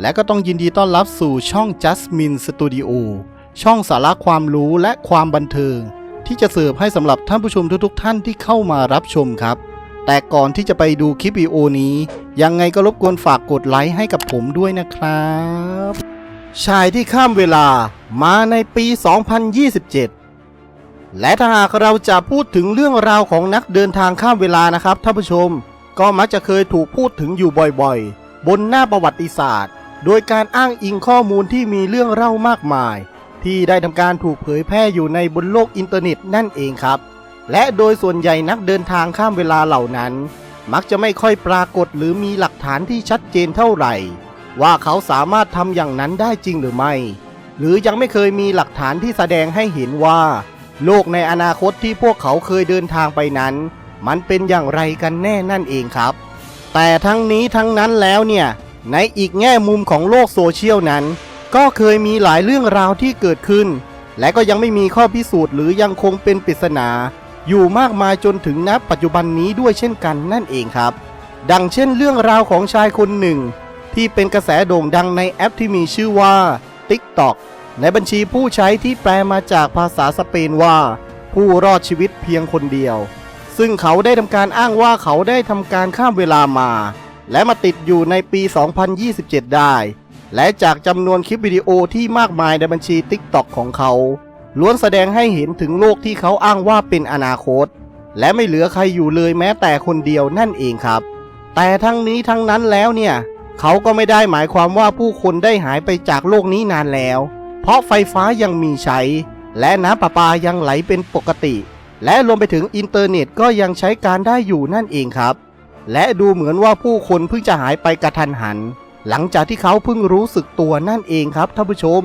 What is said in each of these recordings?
และก็ต้องยินดีต้อนรับสู่ช่อง Jasmine Studio ช่องสาระความรู้และความบันเทิง ที่จะเสิร์ฟให้สำหรับท่านผู้ชมทุกๆ ท่านที่เข้ามารับชมครับ แต่ก่อนที่จะไปดูคลิปวิดีโอนี้ ยังไงก็รบกวนฝากกดไลค์ให้กับผมด้วยนะครับ ชายที่ข้ามเวลามาในปี 2027 และถ้าหากเราจะพูดถึงเรื่องราวของนักเดินทางข้ามเวลานะครับท่านผู้ชม ก็มักจะเคยถูกพูดถึงอยู่บ่อยๆ บนหน้าประวัติศาสตร์ โดยการอ้างอิงข้อมูลที่มีเรื่องเล่ามากมาย ที่ได้ทำการถูกเผยแพร่อยู่ในบนโลกอินเทอร์เน็ตนั่นเองครับ และโดยส่วนใหญ่นักเดินทางข้ามเวลาเหล่านั้น มักจะไม่ค่อยปรากฏหรือมีหลักฐานที่ชัดเจนเท่าไหร่ ว่าเขาสามารถทำอย่างนั้นได้จริงหรือไม่ หรือยังไม่เคยมีหลักฐานที่แสดงให้เห็นว่า โลกในอนาคตที่พวกเขาเคยเดินทางไปนั้น มันเป็นอย่างไรกันแน่นั่นเองครับ แต่ทั้งนี้ทั้งนั้นแล้วเนี่ย ในอีกแง่มุมของโลกโซเชียลนั้น ก็เคยมีหลายเรื่องราวที่เกิดขึ้น และก็ยังไม่มีข้อพิสูจน์หรือยังคงเป็นปริศนา อยู่มากมายจนถึงณปัจจุบันนี้ด้วยเช่นกันนั่นเองครับ ดังเช่นเรื่องราวของชายคนหนึ่ง ที่เป็นกระแสโด่งดังในแอปที่มีชื่อว่า TikTok ในบัญชีผู้ใช้ที่แปลมาจากภาษาสเปนว่า ผู้รอดชีวิตเพียงคนเดียว ซึ่งเขาได้ทำการอ้างว่าเขาได้ทำการข้ามเวลามา และมาติดอยู่ในปี 2027 ได้ และจากจำนวนคลิปวิดีโอที่มากมายในบัญชี TikTok ของเขา ล้วนแสดงให้เห็นถึงโลกที่เขาอ้างว่าเป็นอนาคต และไม่เหลือใครอยู่เลยแม้แต่คนเดียวนั่นเองครับ แต่ทั้งนี้ทั้งนั้นแล้วเนี่ย เขาก็ไม่ได้หมายความว่าผู้คนได้หายไปจากโลกนี้นานแล้ว เพราะไฟฟ้ายังมีใช้ และน้ำประปายังไหลเป็นปกติ และรวมไปถึงอินเทอร์เน็ตก็ยังใช้การได้อยู่นั่นเองครับ และดูเหมือนว่าผู้คนเพิ่งจะหายไปกระทันหัน หลังจากที่เขาเพิ่งรู้สึกตัวนั่นเองครับท่านผู้ชม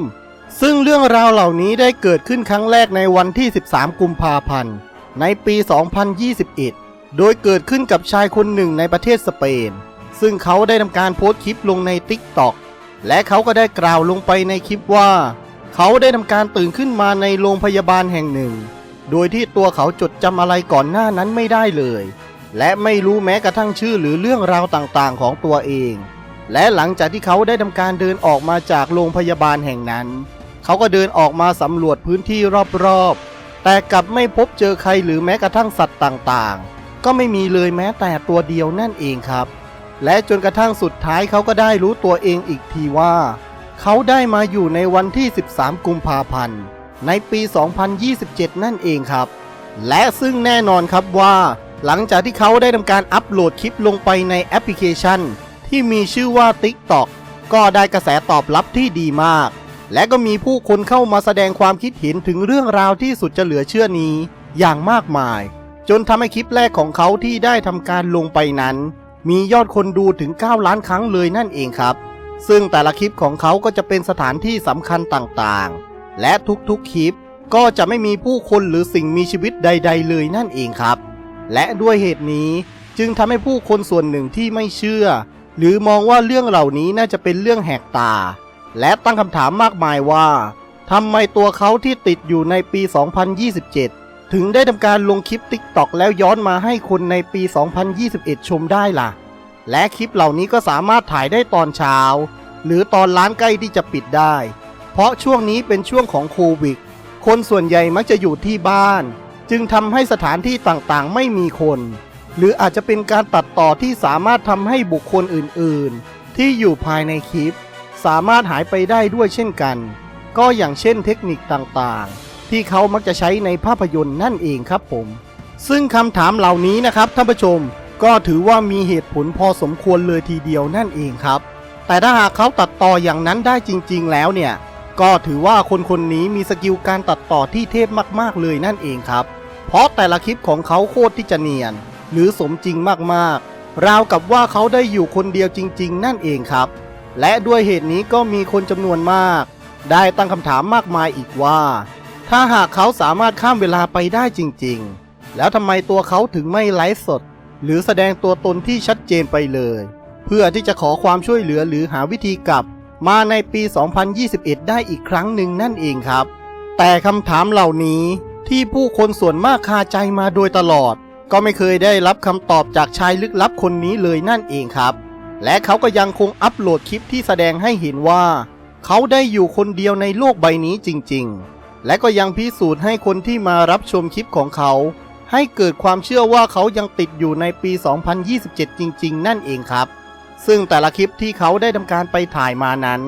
ซึ่งเรื่องราวเหล่านี้ได้เกิดขึ้นครั้งแรกในวันที่ 13 กุมภาพันธ์ ในปี 2021 โดยเกิดขึ้นกับชายคนหนึ่งในประเทศสเปน ซึ่งเขาได้ทำการโพสต์คลิปลงใน TikTok และเขาก็ได้กล่าวลงไปในคลิปว่า เขาได้ทำการตื่นขึ้นมาในโรงพยาบาลแห่งหนึ่ง โดยที่ตัวเขาจดจำอะไรก่อนหน้านั้นไม่ได้เลย และไม่รู้แม้กระทั่งชื่อหรือเรื่องราวต่างๆ ของตัวเอง และหลังจากที่เขาได้ทำการเดินออกมาจากโรงพยาบาลแห่งนั้น เขาก็เดินออกมาสำรวจพื้นที่รอบๆ แต่กลับไม่พบเจอใครหรือแม้กระทั่งสัตว์ต่างๆ ก็ไม่มีเลยแม้แต่ตัวเดียวนั่นเองครับ และจนกระทั่งสุดท้ายเขาก็ได้รู้ตัวเองอีกทีว่า เขาได้มาอยู่ในวันที่ 13 กุมภาพันธ์ในปี 2027 นั่นเองครับ และซึ่งแน่นอนครับว่า หลังจากที่เขาได้ทำการอัปโหลดคลิปลงไปในแอปพลิเคชัน ที่มีชื่อว่า TikTok ก็ได้กระแสตอบรับที่ดีมาก และก็มีผู้คนเข้ามาแสดงความคิดเห็นถึงเรื่องราวที่สุดจะเหลือเชื่อนี้ อย่างมากมาย จนทำให้คลิปแรกของเขาที่ได้ทำการลงไปนั้น มียอดคนดูถึง 9 ล้านครั้งเลยนั่นเองครับ ซึ่งแต่ละคลิปของเขาก็จะเป็นสถานที่สำคัญต่างๆ และทุกๆคลิปก็จะไม่มีผู้คนหรือสิ่งมีชีวิตใด ๆ เลยนั่นเองครับ และด้วยเหตุนี้จึงทำให้ผู้คนส่วนหนึ่งที่ไม่เชื่อ หรือมองว่าเรื่องเหล่านี้น่าจะเป็นเรื่องแหกตา และตั้งคำถามมากมายว่าทำไมตัวเขาที่ติดอยู่ในปี 2027 ถึงได้ทำการลงคลิป TikTok แล้วย้อนมาให้คนในปี 2021 ชมได้ล่ะ และคลิปเหล่านี้ก็สามารถถ่ายได้ตอนเช้า หรือตอนร้านใกล้ที่จะปิดได้ เพราะช่วงนี้เป็นช่วงของโควิด คนส่วนใหญ่มักจะอยู่ที่บ้าน จึงทำให้สถานที่ต่างๆ ไม่มีคน หรืออาจจะเป็นการตัดต่อที่สามารถทำให้บุคคลอื่นๆ ที่อยู่ภายในคลิป สามารถหายไปได้ด้วยเช่นกัน ก็อย่างเช่นเทคนิคต่างๆ ที่เขามักจะใช้ในภาพยนตร์นั่นเองครับผม ซึ่งคำถามเหล่านี้นะครับท่านผู้ชมก็ถือว่ามีเหตุผลพอสมควรเลยทีเดียวนั่นเองครับ แต่ถ้าหากเขาตัดต่ออย่างนั้นได้จริง ๆ แล้วเนี่ย ก็ถือว่าคนคนนี้มีสกิลการตัดต่อที่เทพมาก ๆ เลยนั่นเองครับ เพราะแต่ละคลิปของเขาโคตรที่จะเนียน หรือสมจริงมากๆ ราวกับว่าเขาได้อยู่คนเดียวจริง ๆ นั่นเองครับ และด้วยเหตุนี้ก็มีคนจำนวนมาก ได้ตั้งคำถามมากมายอีกว่า ถ้าหากเขาสามารถข้ามเวลาไปได้จริง ๆ แล้วทำไมตัวเขาถึงไม่ไลฟ์สด หรือแสดงตัวตนที่ชัดเจนไปเลย เพื่อที่จะขอความช่วยเหลือหรือหาวิธีกลับ มาในปี 2021 ได้อีกครั้งหนึ่งนั่นเองครับ แต่คำถามเหล่านี้ ที่ผู้คนส่วนมากคาใจมาโดยตลอด ก็ไม่เคยได้รับคำตอบจากชายลึกลับคนนี้เลยนั่นเองครับ และเขาก็ยังคงอัปโหลดคลิปที่แสดงให้เห็นว่า เขาได้อยู่คนเดียวในโลกใบนี้จริง ๆ และก็ยังพิสูจน์ให้คนที่มารับชมคลิปของเขา ให้เกิดความเชื่อว่าเขายังติดอยู่ในปี 2027 จริง ๆ นั่นเองครับ ซึ่งแต่ละคลิปที่เขาได้ทำการไปถ่ายมานั้น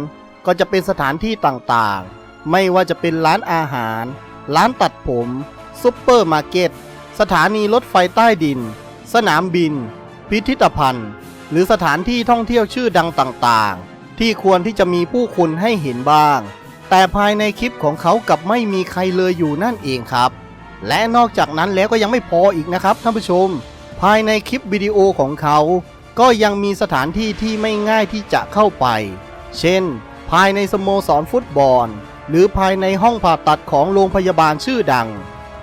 ก็จะเป็นสถานที่ต่างๆ ไม่ว่าจะเป็นร้านอาหาร ร้านตัดผม ซุปเปอร์มาร์เก็ต สถานีรถไฟใต้ดิน สนามบิน พิพิธภัณฑ์ หรือสถานที่ท่องเที่ยวชื่อดังต่างๆ ที่ควรที่จะมีผู้คนให้เห็นบ้าง แต่ภายในคลิปของเขากับไม่มีใครเลยอยู่นั่นเองครับ และนอกจากนั้นแล้วก็ยังไม่พออีกนะครับท่านผู้ชม ภายในคลิปวิดีโอของเขา ก็ยังมีสถานที่ที่ไม่ง่ายที่จะเข้าไป เช่น ภายในสโมสรฟุตบอล หรือภายในห้องผ่าตัดของโรงพยาบาลชื่อดัง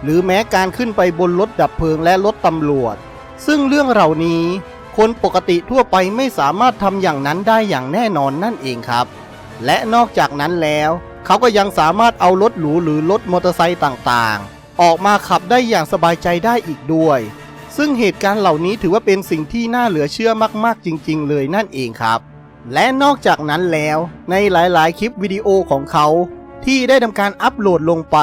หรือแม้การขึ้นไปบนรถดับเพลิงและรถตำรวจ ซึ่งเรื่องเหล่านี้คนปกติทั่วไปไม่สามารถทำอย่างนั้นได้อย่างแน่นอนนั่นเองครับ และนอกจากนั้นแล้วเขาก็ยังสามารถเอารถหรูหรือรถมอเตอร์ไซค์ต่างๆ ออกมาขับได้อย่างสบายใจได้อีกด้วย ซึ่งเหตุการณ์เหล่านี้ถือว่าเป็นสิ่งที่น่าเหลือเชื่อมากๆจริง ๆ เลยนั่นเองครับ และนอกจากนั้นแล้วในหลายๆ คลิปวิดีโอของเขา ที่ได้ทำการอัปโหลดลงไป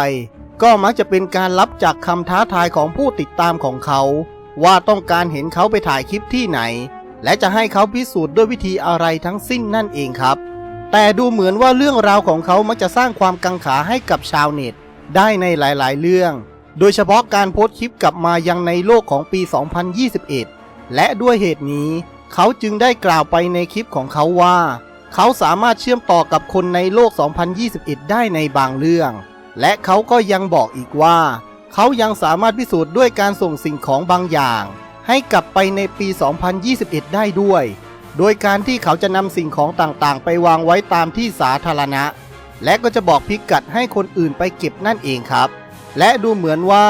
ก็มักจะเป็นการรับจากคำท้าทายของผู้ติดตามของเขา ว่าต้องการเห็นเขาไปถ่ายคลิปที่ไหน และจะให้เขาพิสูจน์ด้วยวิธีอะไรทั้งสิ้นนั่นเองครับ แต่ดูเหมือนว่าเรื่องราวของเขามักจะสร้างความกังขาให้กับชาวเน็ต ได้ในหลายๆ เรื่อง โดยเฉพาะการโพสต์คลิปกลับมายังในโลกของปี 2021 และด้วยเหตุนี้ เขาจึงได้กล่าวไปในคลิปของเขาว่า เขาสามารถเชื่อมต่อกับคนในโลก 2021 ได้ในบางเรื่อง และเขาก็ยังบอกอีกว่า เขายังสามารถพิสูจน์ด้วยการส่งสิ่งของบางอย่าง ให้กลับไปในปี 2021 ได้ด้วย โดยการที่เขาจะนำสิ่งของต่างๆ ไปวางไว้ตามที่สาธารณะ และก็จะบอกพิกัดให้คนอื่นไปเก็บนั่นเองครับ และดูเหมือนว่า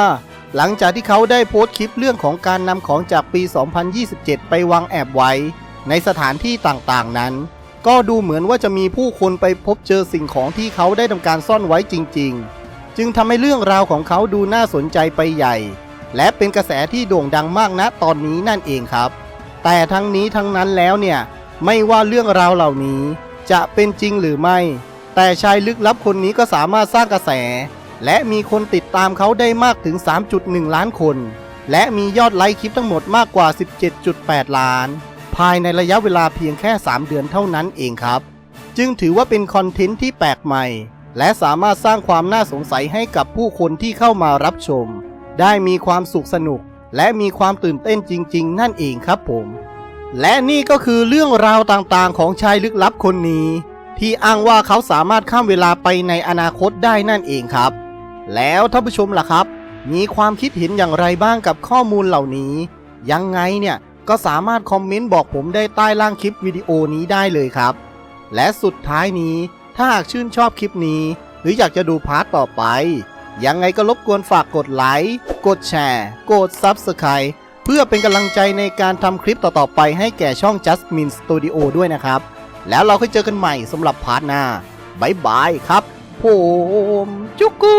หลังจากที่เขาได้โพสต์คลิปเรื่องของการนำของจากปี 2027 ไปวางแอบไว้ ในสถานที่ต่างๆนั้น ก็ดูเหมือนว่าจะมีผู้คนไปพบเจอสิ่งของที่เขาได้ทำการซ่อนไว้จริง ๆ จึงทำให้เรื่องราวของเขาดูน่าสนใจไปใหญ่ และเป็นกระแสที่โด่งดังมากณตอนนี้นั่นเองครับ แต่ทั้งนี้ทั้งนั้นแล้วเนี่ยไม่ว่าเรื่องราวเหล่านี้จะเป็นจริงหรือไม่ แต่ชายลึกลับคนนี้ก็สามารถสร้างกระแส และมีคนติดตามเขาได้มากถึง 3.1 ล้านคน และมียอดไลค์คลิปทั้งหมดมากกว่า 17.8 ล้าน ภายในระยะเวลาเพียงแค่ 3 เดือนเท่านั้นเองครับ จึงถือว่าเป็นคอนเทนต์ที่แปลกใหม่ และสามารถสร้างความน่าสงสัยให้กับผู้คนที่เข้ามารับชม ได้มีความสุขสนุก และมีความตื่นเต้นจริง ๆ นั่นเองครับผม และนี่ก็คือเรื่องราวต่างๆ ของชายลึกลับคนนี้ ที่อ้างว่าเขาสามารถข้ามเวลาไปในอนาคตได้นั่นเองครับ แล้วท่านผู้ชมล่ะครับ มีความคิดเห็นอย่างไรบ้างกับข้อมูลเหล่านี้ ยังไงเนี่ย ก็สามารถคอมเมนต์บอกผมได้ใต้ล่างคลิปวิดีโอนี้ได้เลยครับ และสุดท้ายนี้ถ้าหากชื่นชอบคลิปนี้ หรืออยากจะดูพาร์ทต่อไป ยังไงก็รบกวนฝากกดไลค์กดแชร์ กด Subscribe เพื่อเป็นกำลังใจในการทำคลิปต่อๆไปให้แก่ช่อง Justmin Studio ด้วยนะครับ แล้วเราค่อยเจอกันใหม่สำหรับพาร์ทหน้าบายบายครับ ผม จุกกู